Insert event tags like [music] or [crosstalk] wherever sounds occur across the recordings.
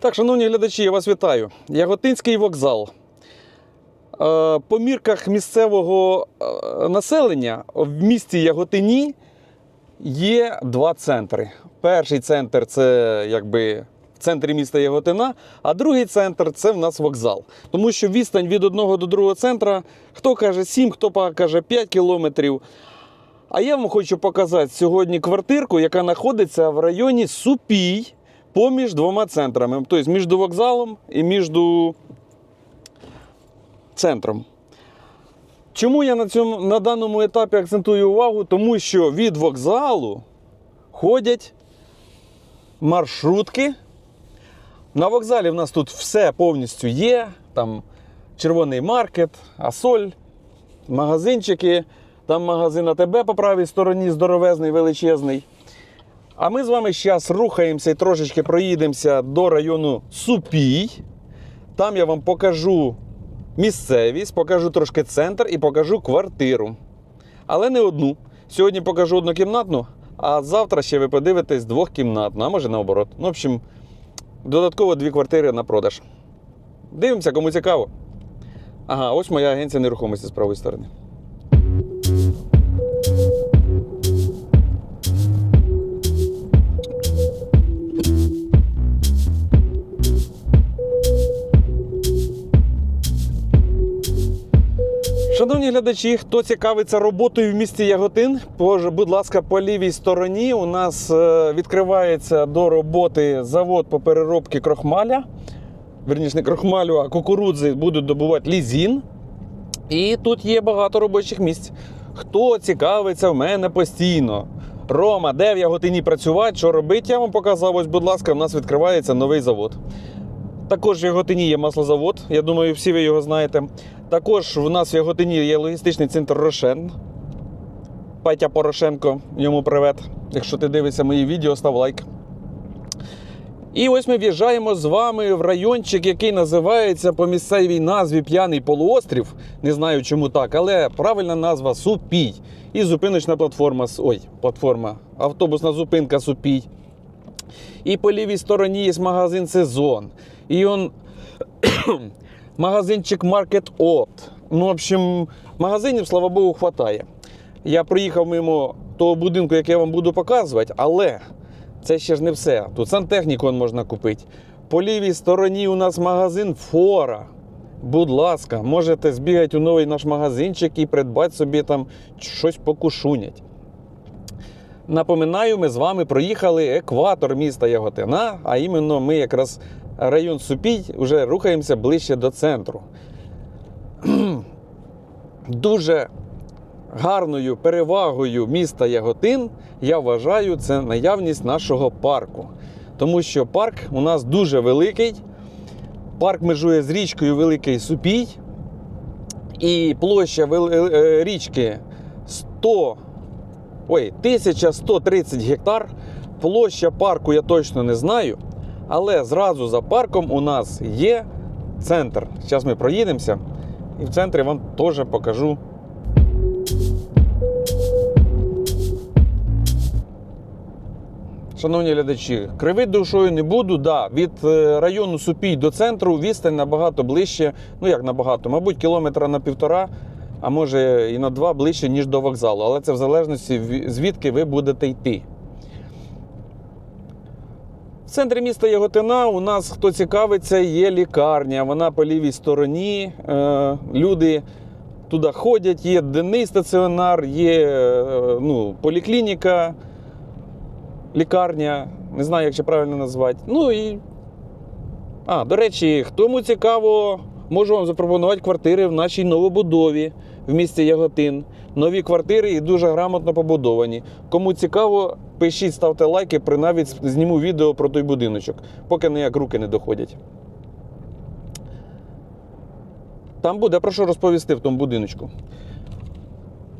Так, шановні глядачі, я вас вітаю. Яготинський вокзал. Е, По мірках місцевого е, населення в місті Яготині є два центри. Перший центр це якби в центрі міста Яготина, а другий центр це в нас вокзал. Тому що відстань від одного до другого центра, хто каже 7, хто каже 5 кілометрів. А я вам хочу показати сьогодні квартирку, яка знаходиться в районі Супій поміж двома центрами. Тобто між вокзалом і між центром. Чому я на, цьому, на даному етапі акцентую увагу? Тому що від вокзалу ходять маршрутки. На вокзалі в нас тут все повністю є. Там червоний маркет, асоль, магазинчики. Там магазин АТБ по правій стороні здоровезний, величезний. А ми з вами зараз рухаємося і трошечки проїдемося до району Супій. Там я вам покажу місцевість, покажу трошки центр і покажу квартиру. Але не одну. Сьогодні покажу однокімнатну, а завтра ще ви подивитесь двохкімнатну, а може наоборот. Ну, в общем, додатково дві квартири на продаж. Дивимося, кому цікаво. Ага, ось моя агенція нерухомості з правої сторони. Шановні глядачі, хто цікавиться роботою в місті Яготин, боже, будь ласка, по лівій стороні у нас е, відкривається до роботи завод по переробці крохмаля. Верніше не крохмалю, а кукурудзи будуть добувати лізін. І тут є багато робочих місць. Хто цікавиться в мене постійно? Рома, де в Яготині працювати, що робити, я вам показав. Ось, будь ласка, в нас відкривається новий завод. Також в Яготині є маслозавод, я думаю, всі ви його знаєте. Також в нас в Яготині є логістичний центр Рошен. Петя Порошенко, йому привет. Якщо ти дивишся мої відео, став лайк. І ось ми в'їжджаємо з вами в райончик, який називається по місцевій назві П'яний полуострів. Не знаю, чому так, але правильна назва Супій. І зупиночна платформа. Ой, платформа. Автобусна зупинка Супій. І по лівій стороні є магазин Сезон. І он [coughs] магазинчик Market Опт. Ну, в общем, магазинів, слава Богу, хватає. Я приїхав мимо того будинку, який я вам буду показувати, але це ще ж не все. Тут сантехніку можна купити. По лівій стороні у нас магазин Фора. Будь ласка, можете збігати у новий наш магазинчик і придбати собі там щось покушунять. Напоминаю, ми з вами проїхали екватор міста Яготина, а іменно ми якраз район Супій вже рухаємося ближче до центру. [clears throat] Дуже гарною перевагою міста Яготин я вважаю це наявність нашого парку. Тому що парк у нас дуже великий. Парк межує з річкою Великий Супій. І площа е, річки 100 Ой, 1130 гектар. Площа парку я точно не знаю. Але зразу за парком у нас є центр. Зараз ми проїдемося і в центрі вам теж покажу. Шановні глядачі, кривити душою не буду. Да, від е, району Супій до центру відстань набагато ближче. Ну як набагато, мабуть, кілометра на півтора, а може і на два ближче, ніж до вокзалу. Але це в залежності звідки ви будете йти. В центрі міста Яготина у нас, хто цікавиться, є лікарня. Вона по лівій стороні. Е, люди туди ходять, є денний стаціонар, є е, ну, поліклініка, лікарня. Не знаю, як ще правильно назвати. Ну і. А, до речі, кому цікаво, можу вам запропонувати квартири в нашій новобудові в місті Яготин. Нові квартири і дуже грамотно побудовані. Кому цікаво, пишіть, ставте лайки, при навіть зніму відео про той будиночок, поки ніяк руки не доходять. Там буде про що розповісти в тому будиночку.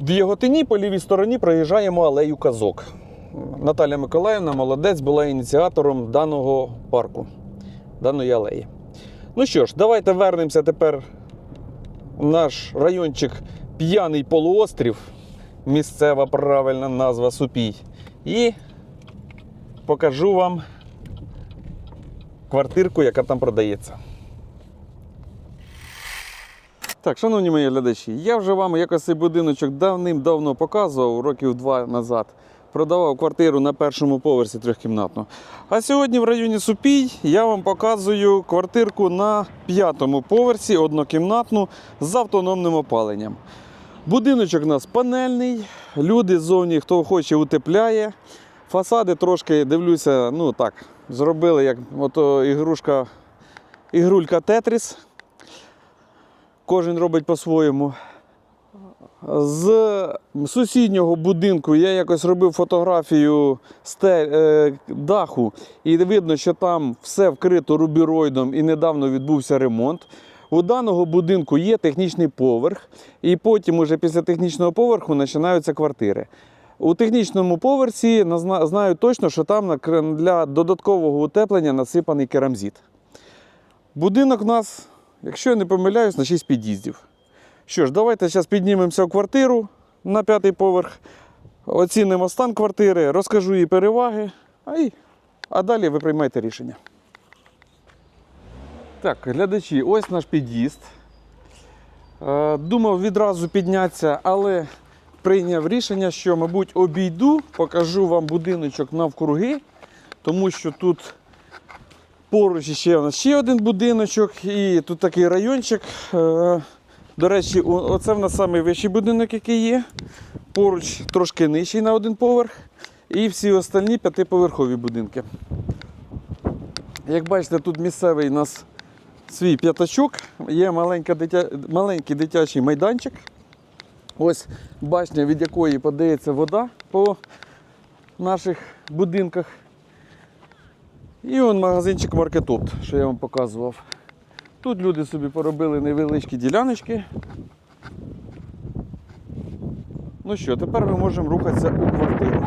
В Яготині по лівій стороні проїжджаємо алею казок. Наталя Миколаївна, молодець, була ініціатором даного парку, даної алеї. Ну що ж, давайте вернемося тепер наш райончик П'яний полуострів, місцева правильна назва Супій. І покажу вам квартирку, яка там продається. Так, шановні мої глядачі, я вже вам якось цей будиночок давним-давно показував, років два назад. Продавав квартиру на першому поверсі трьохкімнатну. А сьогодні в районі Супій я вам показую квартирку на п'ятому поверсі, однокімнатну з автономним опаленням. Будиночок у нас панельний, люди ззовні, хто хоче, утепляє. Фасади трошки дивлюся, ну так, зробили як ото ігрушка, ігрулька Тетріс. Кожен робить по-своєму. З сусіднього будинку я якось робив фотографію е, даху, і видно, що там все вкрито рубіроїдом і недавно відбувся ремонт. У даного будинку є технічний поверх, і потім, уже після технічного поверху, починаються квартири. У технічному поверсі знаю точно, що там для додаткового утеплення насипаний керамзит. Будинок у нас, якщо я не помиляюсь, на 6 під'їздів. Що ж, давайте зараз піднімемося в квартиру на п'ятий поверх, оцінимо стан квартири, розкажу її переваги, а, й, а далі ви приймайте рішення. Так, глядачі, ось наш під'їзд. Е, Думав відразу піднятися, але прийняв рішення, що, мабуть, обійду, покажу вам будиночок навкруги, тому що тут поруч ще у нас ще один будиночок, і тут такий райончик. До речі, оце в нас найвищий будинок, який є. Поруч трошки нижчий на один поверх. І всі остальні п'ятиповерхові будинки. Як бачите, тут місцевий у нас свій п'ятачок, є дитя... маленький дитячий майданчик. Ось башня, від якої подається вода по наших будинках. І он магазинчик Маркетопт, що я вам показував. Тут люди собі поробили невеличкі діляночки. Ну що, тепер ми можемо рухатися у квартиру.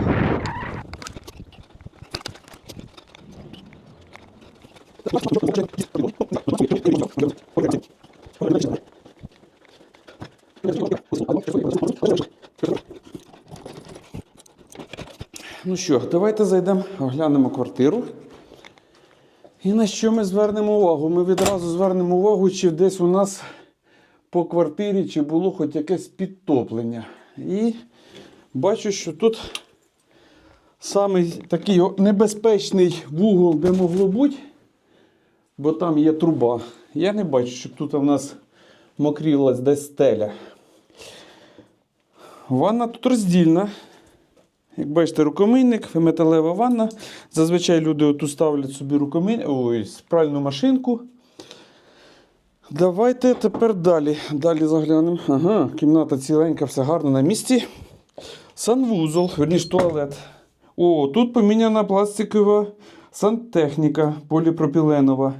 Ну що, давайте зайдемо, оглянемо квартиру. І на що ми звернемо увагу? Ми відразу звернемо увагу, чи десь у нас по квартирі чи було хоч якесь підтоплення. І бачу, що тут саме такий небезпечний вугол, де могло бути, бо там є труба. Я не бачу, щоб тут у нас мокрілась десь стеля. Ванна тут роздільна. Як бачите, рукомийник, металева ванна. Зазвичай люди оту ставлять собі рукомийник, ой, пральну машинку. Давайте тепер далі. Далі заглянемо. Ага, кімната ціленька, все гарно на місці. Санвузол, верніше туалет. О, тут поміняна пластикова сантехніка поліпропіленова.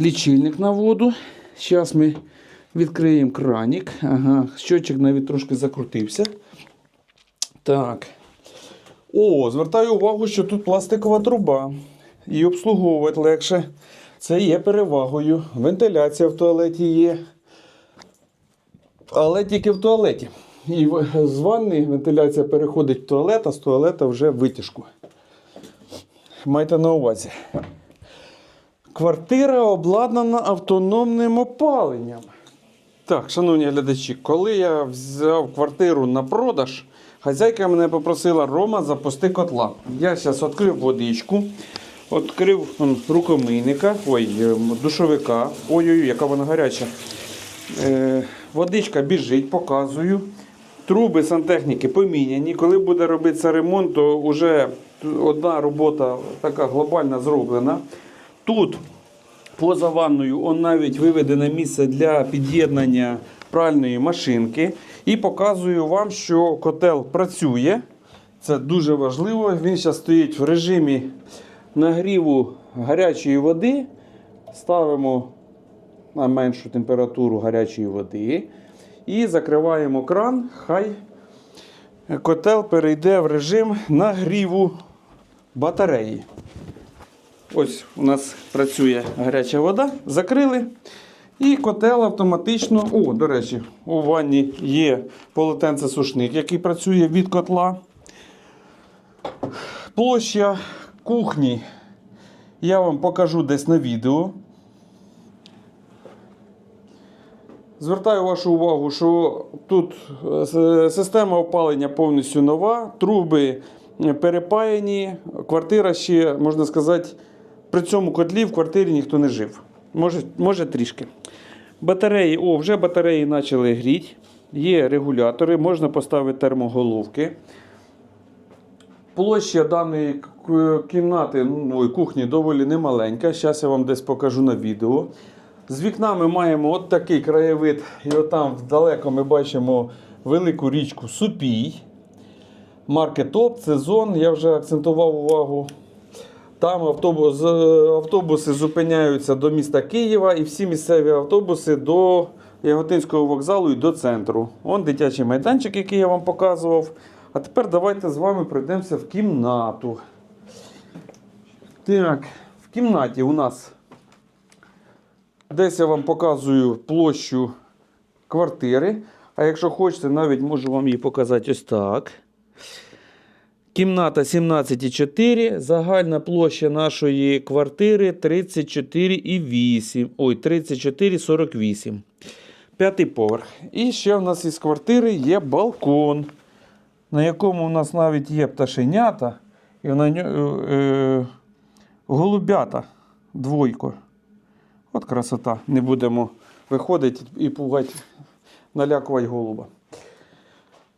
Лічильник на воду. Зараз ми відкриємо кранік. Ага, щочик навіть трошки закрутився. Так. О, звертаю увагу, що тут пластикова труба. І обслуговувати легше. Це є перевагою. Вентиляція в туалеті є. Але тільки в туалеті. І з ванни вентиляція переходить в туалет, а з туалета вже в витяжку. Майте на увазі. Квартира обладнана автономним опаленням. Так, шановні глядачі, коли я взяв квартиру на продаж, хазяйка мене попросила Рома запусти котла. Я зараз відкрив водичку, відкрив рукомийника, ой, е, душовика. Ой-ой, яка вона гаряча. Е, водичка біжить, показую. Труби сантехніки поміняні. Коли буде робитися ремонт, то вже одна робота така глобальна зроблена. Тут Поза ванною он навіть виведене місце для під'єднання пральної машинки. І показую вам, що котел працює. Це дуже важливо. Він зараз стоїть в режимі нагріву гарячої води. Ставимо на меншу температуру гарячої води. І закриваємо кран. Хай котел перейде в режим нагріву батареї. Ось у нас працює гаряча вода, закрили. І котел автоматично. О, до речі, у ванні є полотенце-сушник, який працює від котла. Площа кухні Я вам покажу десь на відео. Звертаю вашу увагу, що тут е, система опалення повністю нова, труби перепаяні, квартира ще, можна сказати, при цьому котлі в квартирі ніхто не жив. Може, може трішки. Батареї, о, вже батареї почали гріти. Є регулятори, можна поставити термоголовки. Площа даної кімнати, ну, кухні доволі немаленька. Зараз я вам десь покажу на відео. З вікна ми маємо от такий краєвид, і отам вдалеко ми бачимо велику річку Супій. Марки ТОП, Сезон. Я вже акцентував увагу. Там автобус, автобуси зупиняються до міста Києва і всі місцеві автобуси до Яготинського вокзалу і до центру. Вон дитячий майданчик, який я вам показував. А тепер давайте з вами пройдемося в кімнату. Так, в кімнаті у нас десь я вам показую площу квартири. А якщо хочете, навіть можу вам її показати ось так. Кімната 17,4. Загальна площа нашої квартири 34,8. Ой, 34,48. П'ятий поверх. І ще в нас із квартири є балкон, на якому у нас навіть є пташенята. І на ньо- е, голубята двойко. От красота. Не будемо виходити і пугати, налякувати голуба.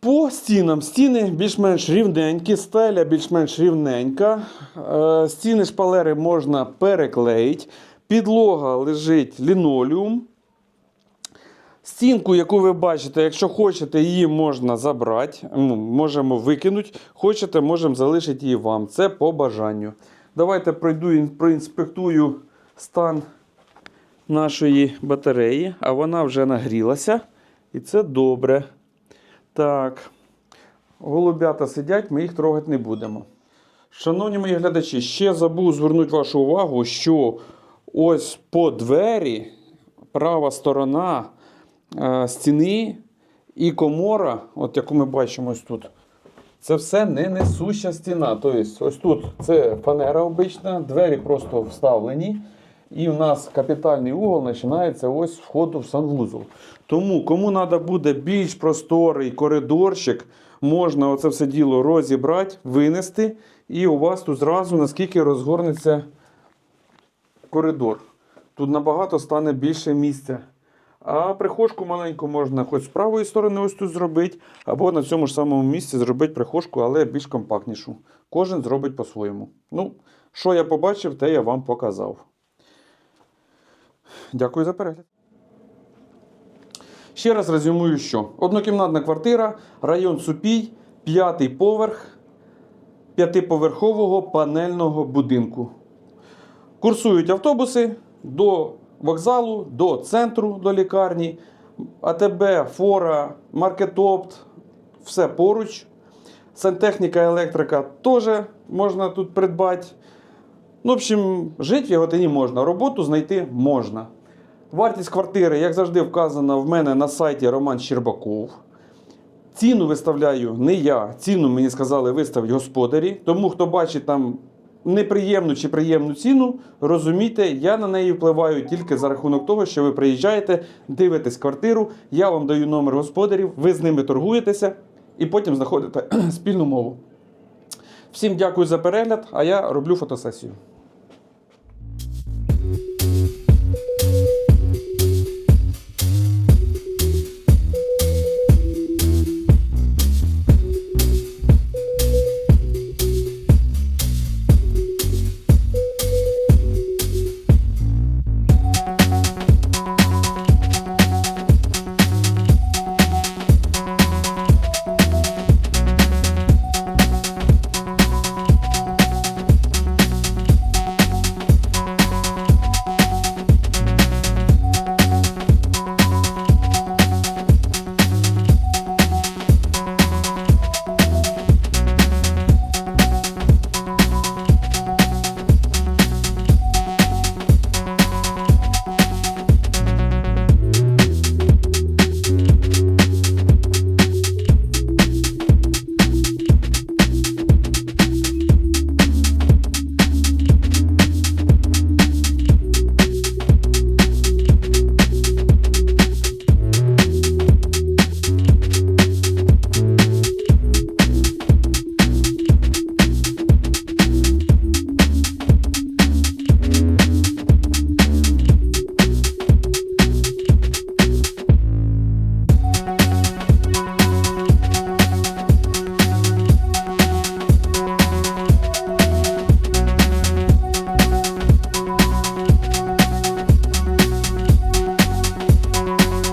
По стінам стіни більш-менш рівненькі, стеля більш-менш рівненька. Е, Стіни шпалери можна переклеїти. Підлога лежить лінолеум. Стінку, яку ви бачите, якщо хочете, її можна забрати. Ну, можемо викинути. Хочете, можемо залишити її вам. Це по бажанню. Давайте пройду ін- проінспектую стан нашої батареї, а вона вже нагрілася. І це добре. Так. Голубята сидять, ми їх трогати не будемо. Шановні мої глядачі, ще забув звернути вашу увагу, що ось по двері права сторона е, стіни і комора, от яку ми бачимо ось тут, це все не несуща стіна. Тобто, ось тут це фанера обична, двері просто вставлені. І в нас капітальний угол починається ось входу в санвузол. Тому, кому треба буде більш просторий коридорчик, можна оце все діло розібрати, винести, і у вас тут зразу наскільки розгорнеться коридор. Тут набагато стане більше місця. А прихожку маленьку можна хоч з правої сторони ось тут зробити, або на цьому ж самому місці зробити прихожку, але більш компактнішу. Кожен зробить по-своєму. Ну, що я побачив, те я вам показав. Дякую за перегляд. Ще раз резюмую, що однокімнатна квартира, район Супій, п'ятий поверх п'ятиповерхового панельного будинку. Курсують автобуси до вокзалу, до центру, до лікарні, АТБ, Фора, Маркетопт, все поруч. Сантехніка, електрика теж можна тут придбати. Ну, в общем, жити в Яготині можна, роботу знайти можна. Вартість квартири, як завжди, вказана в мене на сайті Роман Щербаков. Ціну виставляю не я, ціну мені сказали виставити господарі. Тому хто бачить там неприємну чи приємну ціну, розумійте, я на неї впливаю тільки за рахунок того, що ви приїжджаєте, дивитесь квартиру, я вам даю номер господарів, ви з ними торгуєтеся і потім знаходите [clears throat] спільну мову. Всім дякую за перегляд, а я роблю фотосесію.